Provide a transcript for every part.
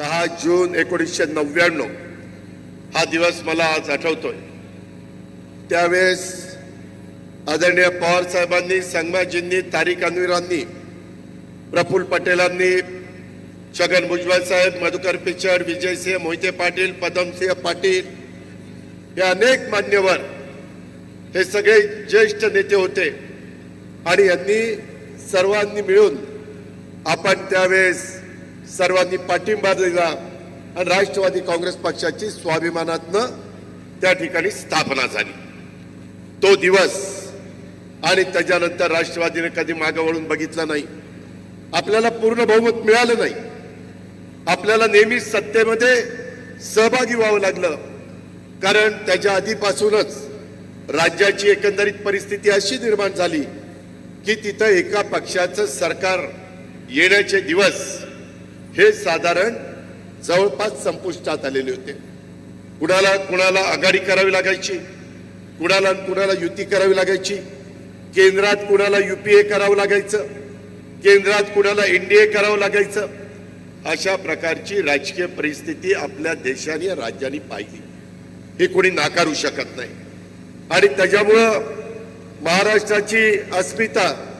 दहा जून एकोणीसशे नव्याण्णव हा दिवस मला आज आठवतोय. त्यावेळेस आदरणीय पवार साहेबांनी संगमाजींनी तारिक अन्वीरांनी प्रफुल्ल पटेलांनी छगन भुजबळ साहेब मधुकर पिचड विजयसिंह मोहिते पाटील पदमसिंह पाटील हे अनेक मान्यवर हे सगळे ज्येष्ठ नेते होते. आणि यांनी सर्वांनी मिळून आपण त्यावेळेस सर्वांनी पाठिंबा दिला आणि राष्ट्रवादी काँग्रेस पक्षाची स्वाभिमानातनं त्या ठिकाणी स्थापना झाली. तो दिवस आणि त्याच्यानंतर राष्ट्रवादीने कधी मागं वळून बघितला नाही. आपल्याला पूर्ण बहुमत मिळालं नाही. आपल्याला नेहमी सत्तेमध्ये सहभागी व्हावं लागलं. कारण त्याच्या आधीपासूनच राज्याची एकंदरीत परिस्थिती अशी निर्माण झाली की तिथं एका पक्षाचं सरकार येण्याचे दिवस हे साधारण जवळपास संपुष्टात आलेले होते. कुणाला कुणाला आघाडी करावी लागायची? कुणाला कुणाला युती करावी लागायची? केंद्रात कुणाला युपीए करावं लागायचं? केंद्रात कुणाला एनडीए करावं लागायचं? अशा प्रकारची राजकीय परिस्थिती आपल्या देशाने राज्याने पाहिली. हे कोणी नाकारू शकत नाही. आणि त्याच्यामुळं महाराष्ट्राची अस्मिता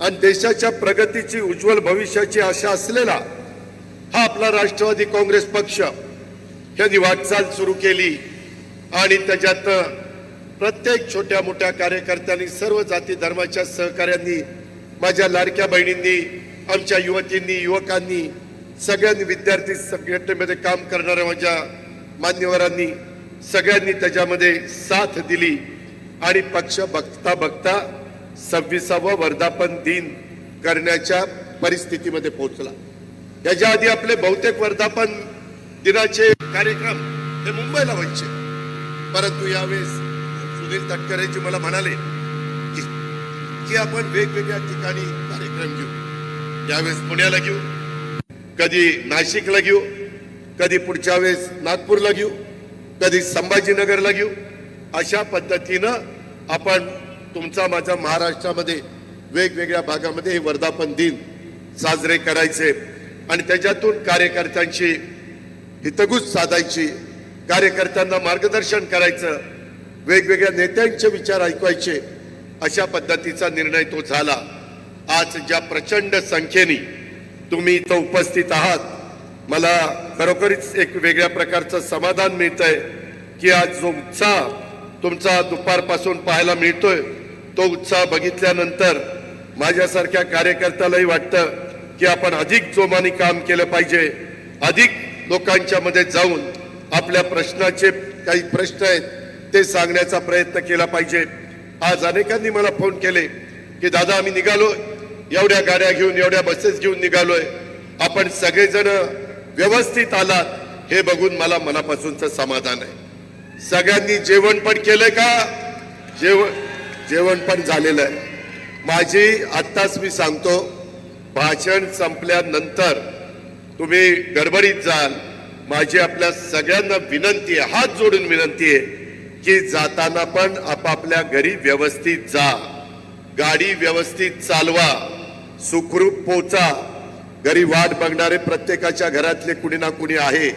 आणि देशाच्या प्रगतीची उज्ज्वल भविष्याची आशा असलेला हा आपला राष्ट्रवादी काँग्रेस पक्ष यांनी वाटचाल सुरू केली आणि त्याच्यात प्रत्येक छोट्या मोठ्या कार्यकर्त्यांनी सर्व जाती धर्माच्या सहकार्यांनी माझ्या लाडक्या बहिणींनी आमच्या युवतींनी युवकांनी सगळ्यांनी विद्यार्थी संघटनेमध्ये काम करणाऱ्या माझ्या मान्यवरांनी सगळ्यांनी त्याच्यामध्ये साथ दिली आणि पक्ष बघता बघता सव्वीसावं वर्धापन दिन करण्याच्या परिस्थितीमध्ये पोहोचला. त्याच्या आधी आपले बहुतेक वर्धापन दिनाचे कार्यक्रम हे मुंबईला व्हायचे. परंतु यावेळेस सुनील तटकरेजी मला म्हणाले की की आपण वेगवेगळ्या ठिकाणी कार्यक्रम घेऊ. यावेळेस पुण्याला घेऊ कधी नाशिकला घेऊ कधी पुढच्या वेळेस नागपूरला घेऊ कधी संभाजीनगरला घेऊ अशा पद्धतीनं आपण तुमचा माझा महाराष्ट्रामध्ये वेगवेगळ्या भागामध्ये हे वर्धापन दिन साजरे करायचे. आणि त्याच्यातून कार्यकर्त्यांची हितगुज साधायची कार्यकर्त्यांना मार्गदर्शन करायचं वेगवेगळ्या नेत्यांचे विचार ऐकवायचे अशा पद्धतीचा निर्णय तो झाला. आज ज्या प्रचंड संख्येने तुम्ही इथं उपस्थित आहात मला खरोखरीच एक वेगळ्या प्रकारचं समाधान मिळतंय की आज जो उत्साह तुमचा दुपारपासून पाहायला मिळतोय तो उत्साह बघितल्यानंतर माझ्यासारख्या कार्यकर्त्यालाही वाटतं की आपण अधिक जोमाने काम केलं पाहिजे अधिक लोकांच्या मध्ये जाऊन आपल्या प्रश्नाचे काही प्रश्न आहेत ते सांगण्याचा प्रयत्न केला पाहिजे. आज अनेकांनी मला फोन केले की दादा आम्ही निघालो एवढ्या गाड्या घेऊन एवढ्या बसेस घेऊन निघालोय. आपण सगळेजण व्यवस्थित आलात. हे बघून मला मनापासूनच समाधान आहे. सगळ्यांनी जेवण पण केलंय का? जेवण जेवण पण झालेलं आहे. माझी आत्ताच मी सांगतो भाषण संपल्यानंतर तुम्ही गडबडीत जाल. माझी आपल्या सगळ्यांना विनंती आहे हात जोडून विनंती आहे की जाताना पण आपापल्या घरी व्यवस्थित जा. गाडी व्यवस्थित चालवा. सुखरूप पोचा. घरी वाट बघणारे प्रत्येकाच्या घरातले कुणी ना कुणी आहे.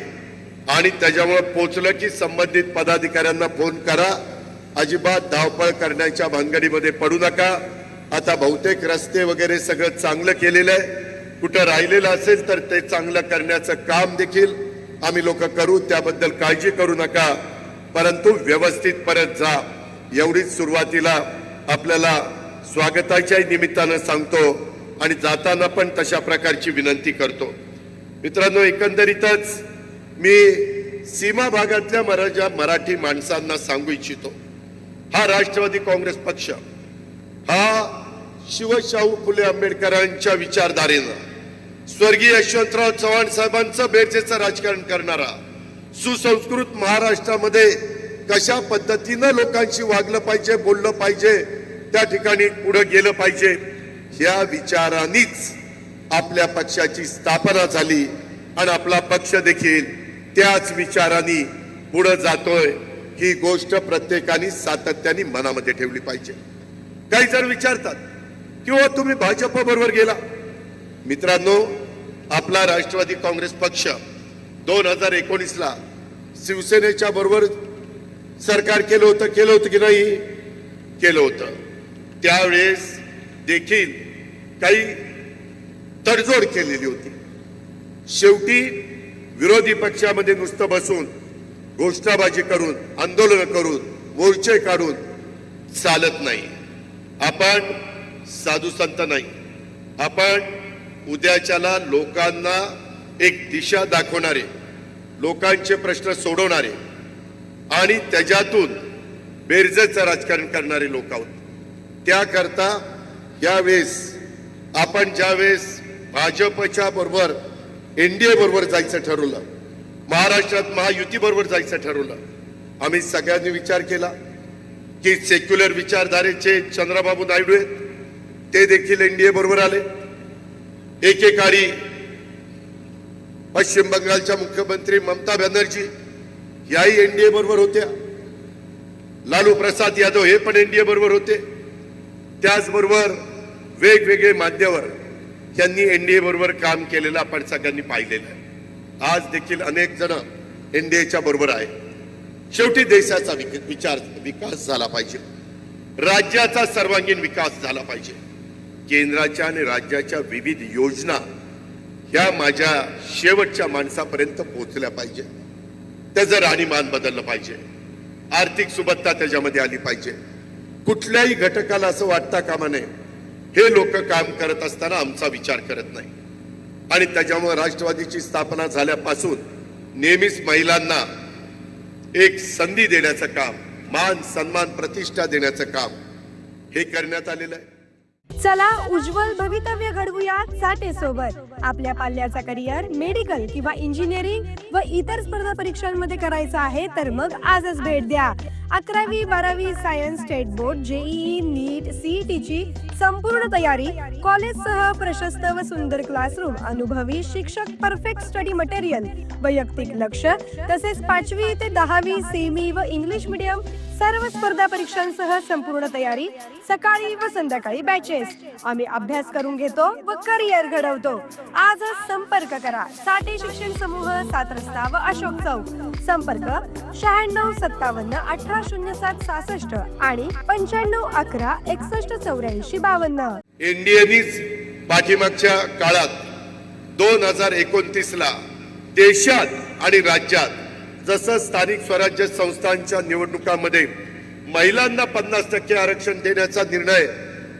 आणि त्याच्यामुळे पोचलं की संबंधित पदाधिकाऱ्यांना फोन करा. अजिबात धावपळ करण्याच्या भानगडीमध्ये पडू नका. आता बहुतेक रस्ते वगैरे सगळं चांगलं केलेलं आहे. कुठं राहिलेलं असेल तर ते चांगलं करण्याचं काम देखील आम्ही लोक करू. त्याबद्दल काळजी करू नका. परंतु व्यवस्थित परत जा. एवढीच सुरुवातीला आपल्याला स्वागताच्या निमित्तानं सांगतो आणि जाताना पण तशा प्रकारची विनंती करतो. मित्रांनो एकंदरीतच मी सीमा भागातल्या मराठा मराठी माणसांना सांगू इच्छितो. हा राष्ट्रवादी काँग्रेस पक्ष हा शिवशाहू फुले आंबेडकरांच्या विचारधारेनं स्वर्गीय यशवंतराव चव्हाण साहेबांचं बेरजेचं राजकारण करणारा सुसंस्कृत महाराष्ट्रामध्ये कशा पद्धतीनं लोकांशी वागलं पाहिजे बोललं पाहिजे त्या ठिकाणी पुढे गेलं पाहिजे ह्या विचारांनीच आपल्या पक्षाची स्थापना झाली आणि आपला पक्ष देखील त्याच विचारांनी पुढे जातोय ही गोष्ट प्रत्येकाने सातत्याने मनामध्ये ठेवली पाहिजे. काही जर विचारतात किंवा तुम्ही भाजपबरोबर गेला? मित्रांनो आपला राष्ट्रवादी काँग्रेस पक्ष दोन हजार एकोणीसला शिवसेनेच्या बरोबर सरकार केलं होतं केलं होतं की नाही? केलं होतं. त्यावेळेस देखील काही तडजोड केलेली होती. शेवटी विरोधी पक्षामध्ये नुसतं बसून घोषणाबाजी करून आंदोलन करून मोर्चे काढून चालत नाही. आपण साधू संत नाही. आपण उद्याच्याला लोकांना एक दिशा दाखवणारे लोकांचे प्रश्न सोडवणारे आणि त्याच्यातून बेरजेचं राजकारण करणारे लोक आहोत. त्याकरता यावेळेस आपण ज्यावेळेस भाजपच्या बरोबर एनडीए बरोबर जायचं ठरवलं महाराष्ट्रात महायुती बरोबर जायचं ठरवलं आम्ही सगळ्यांनी विचार केला की सेक्युलर विचारधारेचे चंद्रबाबू नायडू आहेत. ते देखील एनडीए बरोबर आले. एकेकाळी पश्चिम बंगालच्या मुख्यमंत्री ममता बॅनर्जी याही एनडीए बरोबर होत्या. लालू प्रसाद यादव हे पण एनडीए बरोबर होते. त्याचबरोबर वेगवेगळे मान्यवर यांनी एनडीए बरोबर काम केलेलं आपण सगळ्यांनी पाहिलेलं आहे. आज देखील अनेक जण एनडीएच्या बरोबर आहे शेवटी देशाचा विचार विकास झाला पाहिजे. राज्याचा सर्वांगीण विकास झाला पाहिजे. केंद्राच्या आणि राज्याच्या विविध योजना ह्या माझ्या शेवटच्या माणसापर्यंत पोहोचल्या पाहिजे. त्याचं राहणीमान बदललं पाहिजे. आर्थिक सुबत्ता त्याच्यामध्ये आली पाहिजे. कुठल्याही घटकाला असं वाटता कामा नये हे लोक काम करत असताना आमचा विचार करत नाही. आणि त्याच्यामुळे राष्ट्रवादीची स्थापना झाल्यापासून नेहमीच महिलांना एक संधी देण्याचं काम मान सन्मान प्रतिष्ठा देण्याचं काम हे करण्यात आलेलं आहे. चला उज्ज्वल भवितव्य घडवूया साठे सोबत आपल्या पाल्याचा करिअर मेडिकल किंवा इंजिनिअरिंग व इतर स्पर्धा परीक्षांमध्ये करायचं आहे तर मग आजच भेट द्या. अकरावी बारावी science state board JEE NEET सीईटीची संपूर्ण तयारी कॉलेजसह प्रशस्त व सुंदर क्लासरूम अनुभवी शिक्षक परफेक्ट स्टडी मटेरियल वैयक्तिक लक्ष तसेच पाचवी ते दहावी सेमी व इंग्लिश मीडियम सर्व स्पर्धा परीक्षांसह संपूर्ण तयारी सकाळी व संध्याकाळी बॅचेस आम्ही अभ्यास करून घेतो व करिअर घडवतो. आजच संपर्क करा. साठे शिक्षण समूह सात रस्ता व अशोक चौक. संपर्क शहाण्णव सत्तावन्न अठरा शून्य सात सहासष्ट आणि पंच्याण्णव अकरा एकसष्ट चौऱ्याऐंशी बावन्न. एनडीएनीच पाठीमागच्या काळात दोन हजार एकोणतीस ला देशात आणि राज्यात जसं स्थानिक स्वराज्य संस्थांच्या निवडणुकांमध्ये महिलांना पन्नास टक्के आरक्षण देण्याचा निर्णय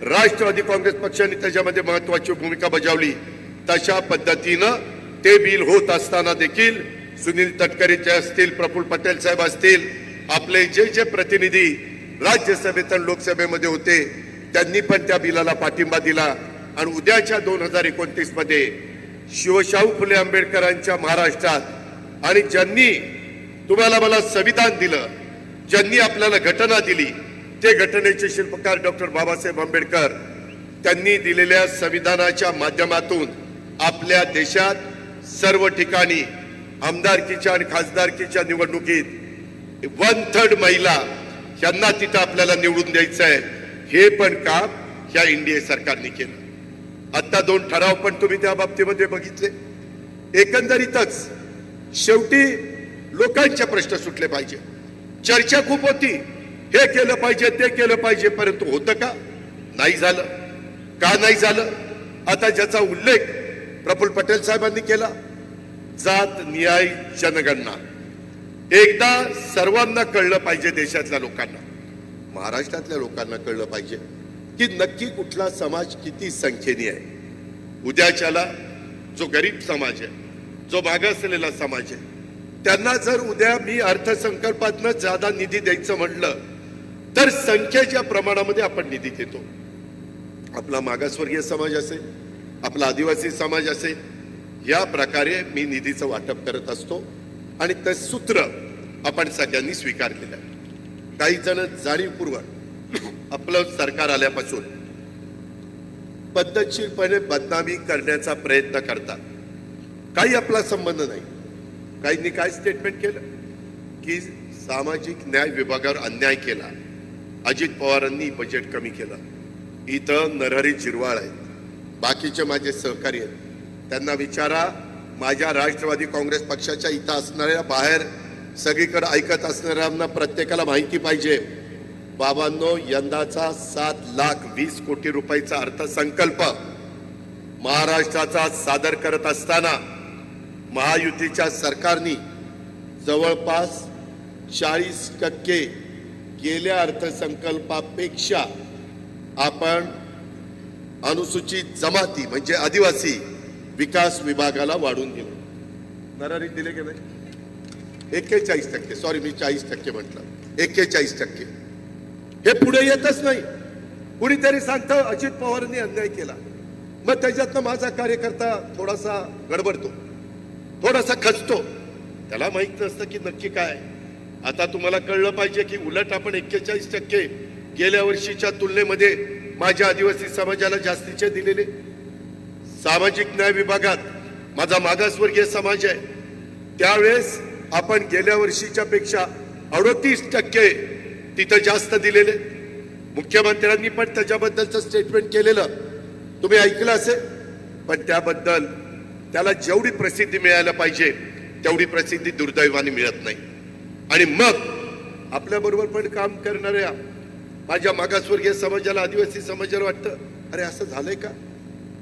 राष्ट्रवादी काँग्रेस पक्षाने त्याच्यामध्ये महत्वाची भूमिका बजावली. तशा पद्धतीनं ते बिल होत असताना देखील सुनील तटकरे जे असतील प्रफुल्ल पटेल साहेब असतील आपले जे जे प्रतिनिधी राज्यसभेत आणि लोकसभेमध्ये होते त्यांनी पण त्या बिलाला पाठिंबा दिला. आणि उद्याच्या दोन हजार एकोणतीसमध्ये शिवशाहू फुले आंबेडकरांच्या महाराष्ट्रात आणि ज्यांनी तुम्हाला मला संविधान दिलं ज्यांनी आपल्याला घटना दिली ते घटनेचे शिल्पकार डॉक्टर बाबासाहेब आंबेडकर त्यांनी दिलेल्या संविधानाच्या माध्यमातून आपल्या देशात सर्व ठिकाणी आमदारकीच्या आणि खासदारकीच्या निवडणुकीत वन थर्ड महिला यांना तिथं आपल्याला निवडून द्यायचं आहे हे पण काम ह्या एनडीए सरकारने केलं. आता दोन ठराव पण तुम्ही त्या बाबतीमध्ये बघितले. एकंदरीतच शेवटी लोकांचे प्रश्न सुटले पाहिजे. चर्चा खूप होती. हे केलं पाहिजे ते केलं पाहिजे परंतु होतं का? नाही झालं. का नाही झालं? आता ज्याचा उल्लेख प्रफुल्ल पटेल साहेबांनी केला. जात न्याय जनगणना. एकदा सर्वांना कळलं पाहिजे देशातल्या लोकांना. महाराष्ट्रातल्या लोकांना कळलं पाहिजे की नक्की कुठला समाज किती संख्येने आहे. उद्याच्याला जो गरीब समाज आहे जो मागासलेला समाज आहे त्यांना जर उद्या मी अर्थसंकल्पातनं ज्यादा निधी द्यायचं म्हटलं तर संख्येच्या प्रमाणामध्ये आपण निधी देतो आपला मागासवर्गीय समाज असेल आपला आदिवासी समाज असेल या प्रकारे मी निधीचं वाटप करत असतो आणि ते सूत्र आपण सगळ्यांनी स्वीकारलेलं आहे. काही जण जाणीवपूर्वक आपलं सरकार आल्यापासून पद्धतशीरपणे बदनामी करण्याचा प्रयत्न करतात. काही आपला संबंध नाही. काहींनी काय स्टेटमेंट केलं? की सामाजिक न्याय विभागावर अन्याय केला. अजित पवारांनी बजेट कमी केलं. इथं नरहरी जिरवाळ आहेत. बाकीचे माझे सहकारी आहेत. त्यांना विचारा माझ्या राष्ट्रवादी काँग्रेस पक्षाच्या इथं असणाऱ्या बाहेर सगळीकडे ऐकत असणाऱ्यांना प्रत्येकाला माहिती पाहिजे. बाबांनो यंदाचा सात लाख वीस कोटी रुपयाचा अर्थसंकल्प महाराष्ट्राचा सादर करत असताना महायुतीच्या सरकारने जवळपास चाळीस टक्के गेल्या अर्थसंकल्पापेक्षा आपण अनुसूचित जमाती म्हणजे आदिवासी विकास विभागाला वाढून घेऊ. नरारी दिले गेले एक्केचाळीस टक्के. सॉरी मी चाळीस टक्के म्हटलं. एक्केचाळीस टक्के. हे पुढे येतच नाही. कुणीतरी सांगतं अजित पवारांनी अन्याय केला. मग त्याच्यातनं माझा कार्यकर्ता थोडासा गडबडतो. थोडासा खचतो. त्याला माहीत नसतं की नक्की काय. आता तुम्हाला कळलं पाहिजे की उलट आपण एक्केचाळीस टक्के गेल्या वर्षीच्या तुलनेमध्ये माझ्या आदिवासी समाजाला जास्तीचे दिलेले. सामाजिक न्याय विभागात माझा मागासवर्गीय समाज आहे. त्यावेळेस आपण गेल्या वर्षीच्या पेक्षा अडोतीस टक्के तिथं जास्त दिलेले. मुख्यमंत्र्यांनी पण त्याच्याबद्दलचं स्टेटमेंट केलेलं. तुम्ही ऐकलं असेल? पण त्याबद्दल त्याला जेवढी प्रसिद्धी मिळायला पाहिजे तेवढी प्रसिद्धी दुर्दैवाने मिळत नाही. आणि मग आपल्या बरोबर पण काम करणाऱ्या माझ्या मागासवर्गीय समाजाला आदिवासी समाजाला वाटतं अरे असं झालंय का?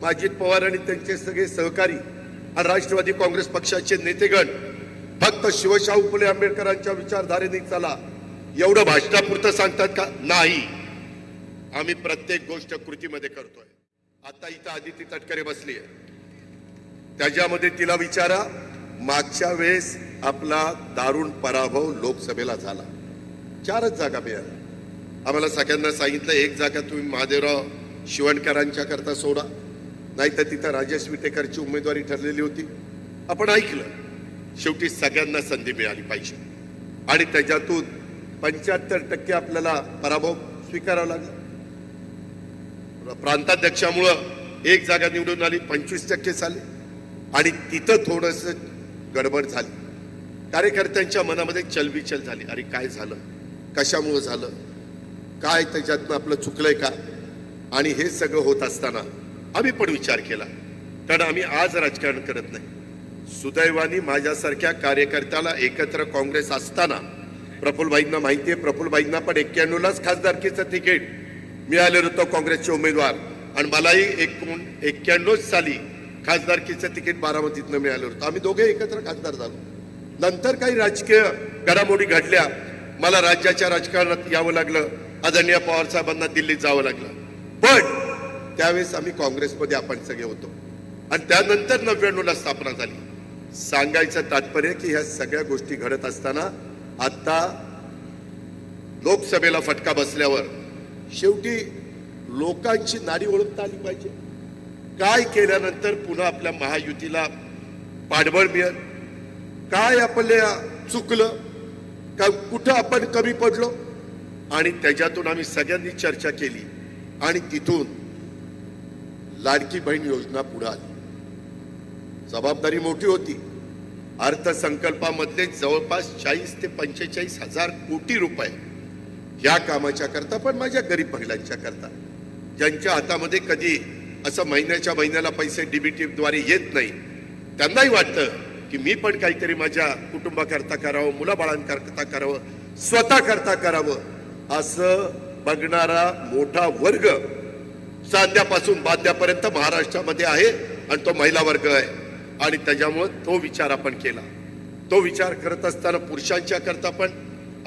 अजित पवार आणि त्यांचे सगळे सहकारी आणि राष्ट्रवादी काँग्रेस पक्षाचे नेतेगण फक्त शिवशाहू फुले आंबेडकरांच्या विचारधारेने चला एवढं भाषणापुरतं सांगतात का? नाही. आम्ही प्रत्येक गोष्ट कृतीमध्ये करतोय. आता इथं आदिती तटकरे बसली आहे त्याच्यामध्ये तिला विचारा मागच्या वेळेस आपला दारुण पराभव लोकसभेला झाला. चारच जागा मिळाल्या. आम्हाला सगळ्यांना सांगितलं एक जागा तुम्ही महादेवराव शिवणकरांच्या करता सोडा. नाही तर तिथं राजेश विटेकरची उमेदवारी ठरलेली होती. आपण ऐकलं. शेवटी सगळ्यांना संधी मिळाली पाहिजे. आणि त्याच्यातून पंच्याहत्तर टक्के आपल्याला पराभव स्वीकारावा लागला. प्रांताध्यक्षामुळं एक जागा निवडून आली पंचवीस टक्के झाले. आणि तिथं थोडस गडबड झाली. कार्यकर्त्यांच्या मनामध्ये चलबिचल झाली. अरे काय झालं? कशामुळं झालं? काय त्याच्यातनं आपलं चुकलंय का? आणि हे सगळं होत असताना आम्ही पण विचार केला. कारण आम्ही आज राजकारण करत नाही. सुदैवानी माझ्यासारख्या कार्यकर्त्याला एकत्र काँग्रेस असताना प्रफुल्लभाईंना माहिती आहे प्रफुल्लभाईंना पण एक्क्याण्णवलाच खासदारकीचं तिकीट मिळालेलं होतं काँग्रेसचे उमेदवार. आणि मलाही एकूण एक्क्याण्णव साली खासदारकीचं तिकीट बारामतीतनं मिळालं होतं. आम्ही दोघे एकत्र खासदार झालो. नंतर काही राजकीय घडामोडी घडल्या. मला राज्याच्या राजकारणात यावं लागलं. आदरणीय पवार साहेबांना दिल्लीत जावं लागलं. पण त्यावेळेस आम्ही काँग्रेसमध्ये आपण सगळे होतो. आणि त्यानंतर नव्याण्णवला स्थापना झाली. सांगायचं तात्पर्य की ह्या सगळ्या गोष्टी घडत असताना आता लोकसभेला फटका बसल्यावर शेवटी लोकांची नाडी ओळखता आली पाहिजे. काय केल्यानंतर पुन्हा आपल्या महायुतीला पाठबळ मिळेल? काय आपल्या चुकलं? का कुठं आपण कमी पडलो? आणि त्याच्यातून आम्ही सगळ्यांनी चर्चा केली आणि तिथून लाडकी बहीण योजना पुढे आली. जबाबदारी मोठी होती. अर्थसंकल्पामधले जवळपास चाळीस ते पंचेचाळीस हजार कोटी रुपये या कामाच्या करता पण माझ्या गरीब महिलांच्या करता. ज्यांच्या हातामध्ये कधी असं महिन्याच्या महिन्याला पैसे डीबीटीद्वारे येत नाही. त्यांनाही वाटतं की मी पण काहीतरी माझ्या कुटुंबाकरता करावं मुलाबाळांकरता करावं स्वतः करता करावं असं बघणारा मोठा वर्ग सांध्यापासून बाध्यापर्यंत महाराष्ट्रामध्ये आहे आणि तो महिला वर्ग आहे. आणि त्याच्यामुळं तो विचार आपण केला. तो विचार करत असताना पुरुषांच्या करता पण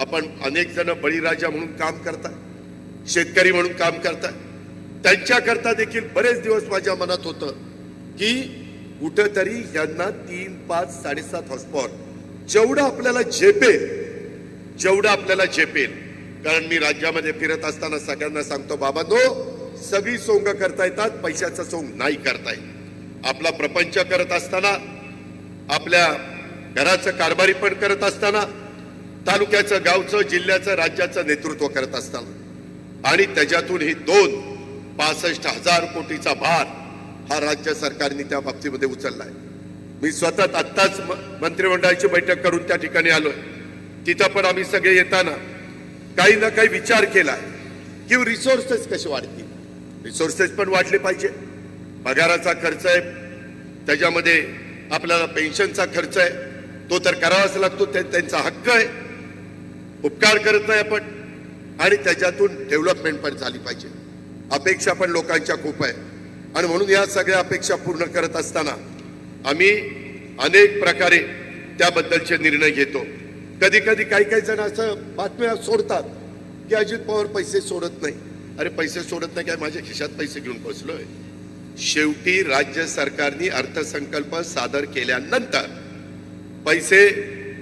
आपण अनेक जण बळीराजा म्हणून काम करतात शेतकरी म्हणून काम करतात. त्यांच्याकरता देखील बरेच दिवस माझ्या मनात होतं की कुठंतरी यांना तीन पाच साडेसात हॉस्पॉट जेवढं आपल्याला झेपेल जेवढं आपल्याला झेपेल. कारण मी राज्यामध्ये फिरत असताना सगळ्यांना सांगतो बाबांनो सगळी सोंग करता येतात पैशाचं सोंग नाही करता येत. आपला प्रपंच करत असताना आपल्या घराचं कारभारी पण करत असताना तालुक्याचं गावचं जिल्ह्याचं राज्याचं नेतृत्व करत असताना. आणि त्याच्यातून ही दोन पासष्ट हजार कोटीचा भार हा राज्य सरकारने त्या बाबतीमध्ये उचललाय. मी स्वतः आत्ताच म- मंत्रिमंडळाची बैठक करून त्या ठिकाणी आलोय. तिथं पण आम्ही सगळे येताना काही ना काही विचार केलाय की रिसोर्सेस कसे वाढतील? रिसोर्सेस पण वाढले पाहिजे. पगाराचा खर्च आहे. त्याच्यामध्ये आपल्याला पेन्शनचा खर्च आहे. तो तर करावाच लागतो. त्यांचा हक्क आहे. उपकार करत नाही आपण. आणि त्याच्यातून डेव्हलपमेंट पण झाली पाहिजे. अपेक्षा पण लोकांच्या खूप आहे. आणि म्हणून या सगळ्या अपेक्षा पूर्ण करत असताना आम्ही अनेक प्रकारे त्याबद्दलचे निर्णय घेतो. कधी कधी काही काही जण असं बातम्या सोडतात की अजित पवार पैसे सोडत नाही. अरे पैसे सोडत नाही काय? माझ्या खिशात पैसे घेऊन बसलोय. शेवटी राज्य सरकारने अर्थसंकल्प सादर केल्यानंतर पैसे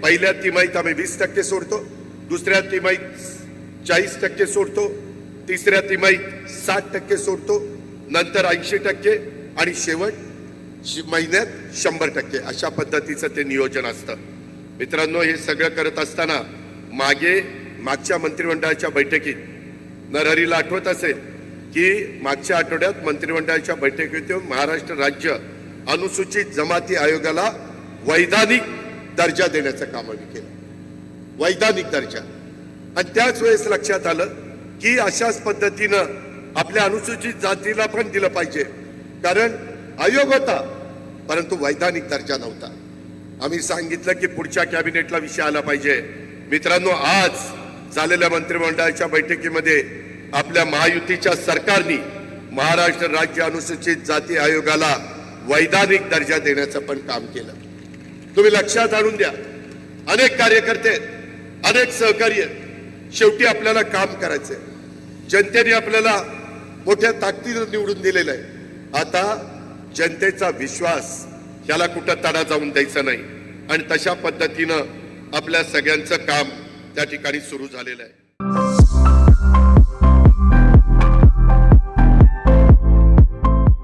पहिल्या तिमाहीत आम्ही वीस टक्के सोडतो दुसऱ्या तिमाहीत चाळीस टक्के सोडतो तिसऱ्या तिमाहीत साठ टक्के सोडतो नंतर ऐंशी टक्के आणि शेवट शि- महिन्यात शंभर टक्के. अशा पद्धतीचं ते नियोजन असतं. मित्रांनो हे सगळं करत असताना मागे मागच्या मंत्रिमंडळाच्या बैठकीत नरहरीला आठवत असेल की मागच्या आठवड्यात मंत्रिमंडळाच्या बैठकीत महाराष्ट्र राज्य अनुसूचित जमाती आयोगाला वैधानिक दर्जा देण्याचं काम आम्ही केलं. वैधानिक दर्जा. आणि त्याच वेळेस लक्षात आलं की अशाच पद्धतीनं आपल्या अनुसूचित जातीला पण दिलं पाहिजे. कारण आयोग होता परंतु वैधानिक दर्जा नव्हता. आम्ही सांगितलं की पुढच्या कॅबिनेटला विषय आला पाहिजे. मित्रांनो आज झालेल्या मंत्रिमंडळाच्या बैठकीमध्ये आपल्या महायुतीच्या सरकारने महाराष्ट्र राज्य अनुसूचित जाती आयोगाला वैधानिक दर्जा देण्याचं पण काम केलं. तुम्ही लक्षात आणून द्या अनेक कार्यकर्ते अनेक सहकार्य शेवटी आपल्याला काम करायचंय. जनतेने आपल्याला मोठ्या ताकदीनं निवडून दिलेलं आहे. आता जनतेचा विश्वास याला कुठं तडा जाऊन द्यायचा नाही. आणि तशा पद्धतीनं आपल्या सगळ्यांचं काम त्या ठिकाणी सुरू झालेलं आहे.